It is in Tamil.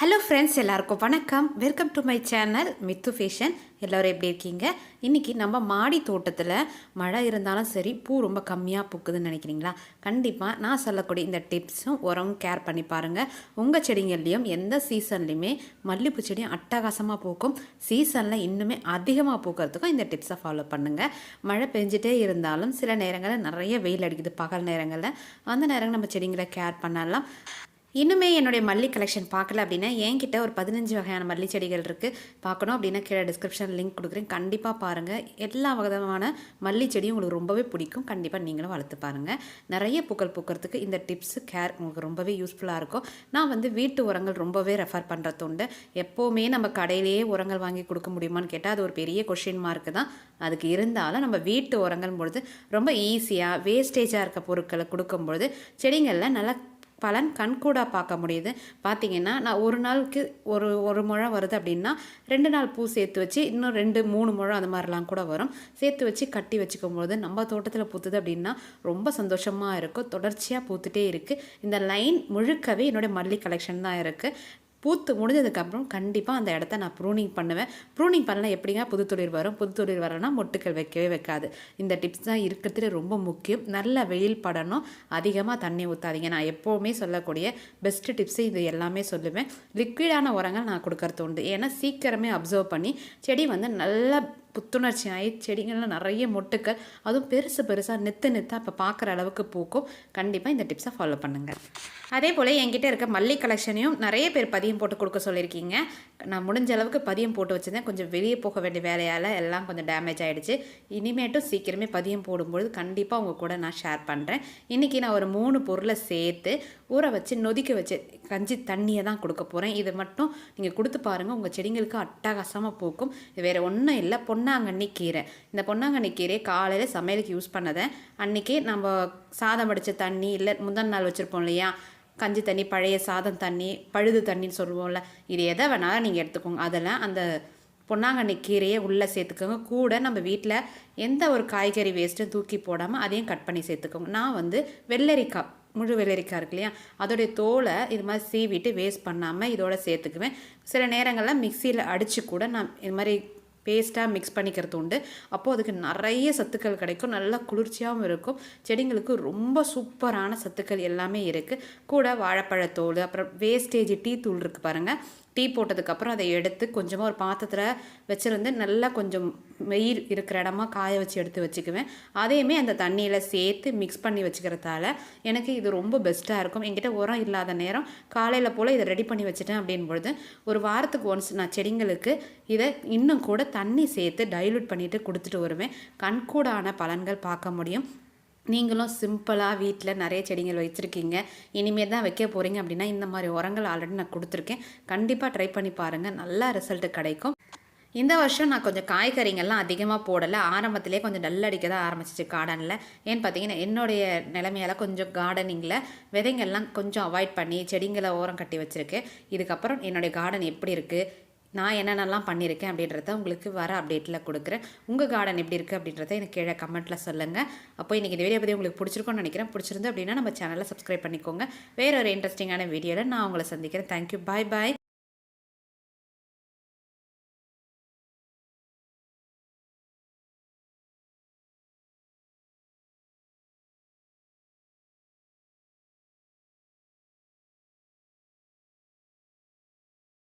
ஹலோ ஃப்ரெண்ட்ஸ் எல்லாருக்கும் வணக்கம். Welcome to my channel Mithu fashion எல்லோரும் எப்படி இருக்கீங்க? இன்றைக்கி நம்ம மாடி தோட்டத்தில் மழை இருந்தாலும் சரி பூ ரொம்ப கம்மியாக பூக்குதுன்னு நினைக்கிறீங்களா? கண்டிப்பாக நான் சொல்லக்கூடிய இந்த டிப்ஸும் உரம் கேர் பண்ணி பாருங்கள் உங்கள் செடிங்கள்லேயும் எந்த சீசன்லேயுமே மல்லிகைப்பூ செடியும் அட்டகாசமாக பூக்கும். சீசனில் இன்னுமே அதிகமாக பூக்கிறதுக்கும் இந்த டிப்ஸை ஃபாலோ பண்ணுங்கள் மழை பெஞ்சிட்டே இருந்தாலும் சில நேரங்களில் நிறைய வெயில் அடிக்குது பகல் நேரங்களில். அந்த நேரங்கள் நம்ம செடிங்களை கேர் பண்ணலாம். இன்னுமே என்னுடைய மல்லி கலெக்ஷன் பார்க்கல அப்படின்னா என்கிட்ட ஒரு பதினஞ்சு வகையான மல்லி செடிகள் இருக்குது பார்க்கணும் அப்படின்னா கீழே டிஸ்கிரிப்ஷன் லிங்க் கொடுக்குறேன். கண்டிப்பாக பாருங்கள் எல்லா விதமான மல்லி செடியும் உங்களுக்கு ரொம்பவே பிடிக்கும். கண்டிப்பாக நீங்களும் வளர்த்து பாருங்கள் நிறைய பூக்கள் பூக்கிறதுக்கு இந்த டிப்ஸு கேர் உங்களுக்கு ரொம்பவே யூஸ்ஃபுல்லாக இருக்கும். நான் வந்து வீட்டு உரங்கள் ரொம்பவே ரெஃபர் பண்ணுறது உண்டு எப்போவுமே நம்ம கடையிலேயே உரங்கள் வாங்கி கொடுக்க முடியுமான்னு கேட்டால் அது ஒரு பெரிய கொஷின் மார்க்கு தான். அதுக்கு இருந்தாலும் நம்ம வீட்டு உரங்கள் பொழுது ரொம்ப ஈஸியாக வேஸ்டேஜாக இருக்க பொருட்களை கொடுக்கும்பொழுது செடிங்களில் நல்லா பலன் கண்கூடாக பார்க்க முடியுது. பார்த்தீங்கன்னா நான் ஒரு நாளுக்கு ஒரு ஒரு முழம் வருது அப்படின்னா ரெண்டு நாள் பூ சேர்த்து வச்சு இன்னும் ரெண்டு மூணு முழம் அந்த மாதிரிலாம் கூட வரும். சேர்த்து வச்சு கட்டி வச்சுக்கும் போது நம்ம தோட்டத்தில் பூத்துது அப்படின்னா ரொம்ப சந்தோஷமாக இருக்கும் தொடர்ச்சியாக பூத்துட்டே இருக்குது இந்த லைன் முழுக்கவே என்னுடைய மல்லி கலெக்ஷன் தான் இருக்குது பூத்து முடிஞ்சதுக்கப்புறம் கண்டிப்பாக அந்த இடத்த நான் ப்ரூனிங் பண்ணுவேன். ப்ரூனிங் பண்ணலாம் எப்படிங்க? புது தொழில் வரும். புது தொழில் வரனா மொட்டுக்கள் வைக்கவே வைக்காது. இந்த டிப்ஸ் தான் இருக்கிறதுல ரொம்ப முக்கியம். நல்ல வெயில் படணும். அதிகமாக தண்ணி ஊற்றாதீங்க நான் எப்போவுமே சொல்லக்கூடிய பெஸ்ட்டு டிப்ஸு இது எல்லாமே சொல்லுவேன். லிக்விடான உரங்கள் நான் கொடுக்கறது உண்டு. ஏன்னா சீக்கிரமே அப்சர்வ் பண்ணி செடி வந்து நல்லா புத்துணர்ச்சி ஆகி செடிகள்லாம் நிறைய மொட்டுக்கள் அதுவும் பெருசு பெருசாக நெத்து நெத்தாக இப்போ பார்க்குற அளவுக்கு பூக்கும். கண்டிப்பாக இந்த டிப்ஸை ஃபாலோ பண்ணுங்கள் அதே போல் என்கிட்ட இருக்க மல்லி கலெக்ஷனையும் நிறைய பேர் பதியம் போட்டு கொடுக்க சொல்லியிருக்கீங்க. நான் முடிஞ்ச அளவுக்கு பதியம் போட்டு வச்சுருந்தேன். கொஞ்சம் வெளியே போக வேண்டிய வேலையால் எல்லாம் கொஞ்சம் டேமேஜ் ஆகிடுச்சு இனிமேட்டும் சீக்கிரமே பதியம் போடும்பொழுது கண்டிப்பாக உங்கள் கூட நான் ஷேர் பண்ணுறேன் இன்றைக்கி நான் ஒரு மூணு பொருளை சேர்த்து ஊற வச்சு நொதிக்க வச்சு கஞ்சி தண்ணியை தான் கொடுக்க போகிறேன் இதை மட்டும் நீங்கள் கொடுத்து பாருங்கள் உங்கள் செடிங்களுக்கு அட்டகாசமாக பூக்கும். வேறு ஒன்றும் இல்லை. பொண்ணு பொன்னாங்கண்ணி கீரை. இந்த பொன்னாங்கண்ணி கீரையை காலையில் சமையலுக்கு யூஸ் பண்ணதை அன்றைக்கி நம்ம சாதம் வடித்த தண்ணி இல்லை முந்தன் நாள் வச்சுருப்போம் இல்லையா? கஞ்சி தண்ணி பழைய சாதம் தண்ணி பழுது தண்ணின்னு சொல்லுவோம்ல இது எதை வேணாலும் நீங்கள் எடுத்துக்கோங்க. அதெல்லாம் அந்த பொன்னாங்கண்ணி கீரையை உள்ளே சேர்த்துக்கோங்க. கூட நம்ம வீட்டில் எந்த ஒரு காய்கறி வேஸ்ட்டும் தூக்கி போடாமல் அதையும் கட் பண்ணி சேர்த்துக்கோங்க. நான் வந்து வெள்ளரிக்காய் முழு வெள்ளரிக்காய் இருக்கு இல்லையா? அதோடைய தோலை இது மாதிரி சீவிட்டு வேஸ்ட் பண்ணாமல் இதோட சேர்த்துக்குவேன். சில நேரங்களில் மிக்சியில் அடித்து கூட நான் இது மாதிரி பேஸ்ட்டாக மிக்ஸ் பண்ணிக்கிறது உண்டு. அப்போது அதுக்கு நிறைய சத்துக்கள் கிடைக்கும். நல்லா குளிர்ச்சியாகவும் இருக்கும். செடிங்களுக்கு ரொம்ப சூப்பரான சத்துக்கள் எல்லாமே இருக்குது கூட வாழைப்பழத்தோல் அப்புறம் வேஸ்டேஜ் டீ தூள் இருக்குது பாருங்கள் டீ போட்டதுக்கப்புறம் அதை எடுத்து கொஞ்சமாக ஒரு பாத்திரத்தில் வச்சுருந்து நல்லா கொஞ்சம் வெயில் இருக்கிற இடமா காய வச்சு எடுத்து வச்சுக்குவேன். அதையுமே அந்த தண்ணியில் சேர்த்து மிக்ஸ் பண்ணி வச்சுக்கிறதால எனக்கு இது ரொம்ப பெஸ்ட்டாக இருக்கும். என்கிட்ட உரம் இல்லாத நேரம் காலையில் போல் இதை ரெடி பண்ணி வச்சுட்டேன் அப்படின் பொழுது ஒரு வாரத்துக்கு ஒன்ஸ் நான் செடிங்களுக்கு இதை இன்னும் கூட தண்ணி சேர்த்து டைலூட் பண்ணிவிட்டு கொடுத்துட்டு வருவேன். கண்கூடான பலன்கள் பார்க்க முடியும். நீங்களும் சிம்பிளாக வீட்டில் நிறைய செடிகள் வச்சுருக்கீங்க. இனிமேல் தான் வைக்க போகிறீங்க அப்படின்னா இந்த மாதிரி உரங்கள் ஆல்ரெடி நான் கொடுத்துருக்கேன். கண்டிப்பாக ட்ரை பண்ணி பாருங்கள் நல்ல ரிசல்ட்டு கிடைக்கும். இந்த வருஷம் நான் கொஞ்சம் காய்கறிங்கள்லாம் அதிகமாக போடலை. ஆரம்பத்திலே கொஞ்சம் டல் அடிக்க தான் ஆரம்பிச்சிச்சு கார்டனில் ஏன்னு பார்த்தீங்கன்னா என்னுடைய நிலைமையால் கொஞ்சம் கார்டனிங்கில் விதைங்கள்லாம் கொஞ்சம் அவாய்ட் பண்ணி செடிங்களை ஓரம் கட்டி வச்சுருக்கேன் இதுக்கப்புறம் என்னுடைய கார்டன் எப்படி இருக்குது நான் என்னென்னலாம் பண்ணியிருக்கேன் அப்படின்றத உங்களுக்கு வர அப்டேட்டில் கொடுக்குறேன். உங்கள் கார்டன் எப்படி இருக்குது அப்படின்றத எனக்கு கீழே கமெண்ட்டில் சொல்லுங்கள் அப்போ இன்றைக்கி இந்த வீடியோ பற்றி உங்களுக்கு பிடிச்சிருக்கோன்னு நினைக்கிறேன். பிடிச்சிருந்து அப்படின்னா நம்ம சேனலை சப்ஸ்கிரைப் பண்ணிக்கோங்க. வேறு ஒரு இன்ட்ரெஸ்டிங்கான வீடியோவில் நான் உங்களை சந்திக்கிறேன். தேங்க்யூ பாய் பாய்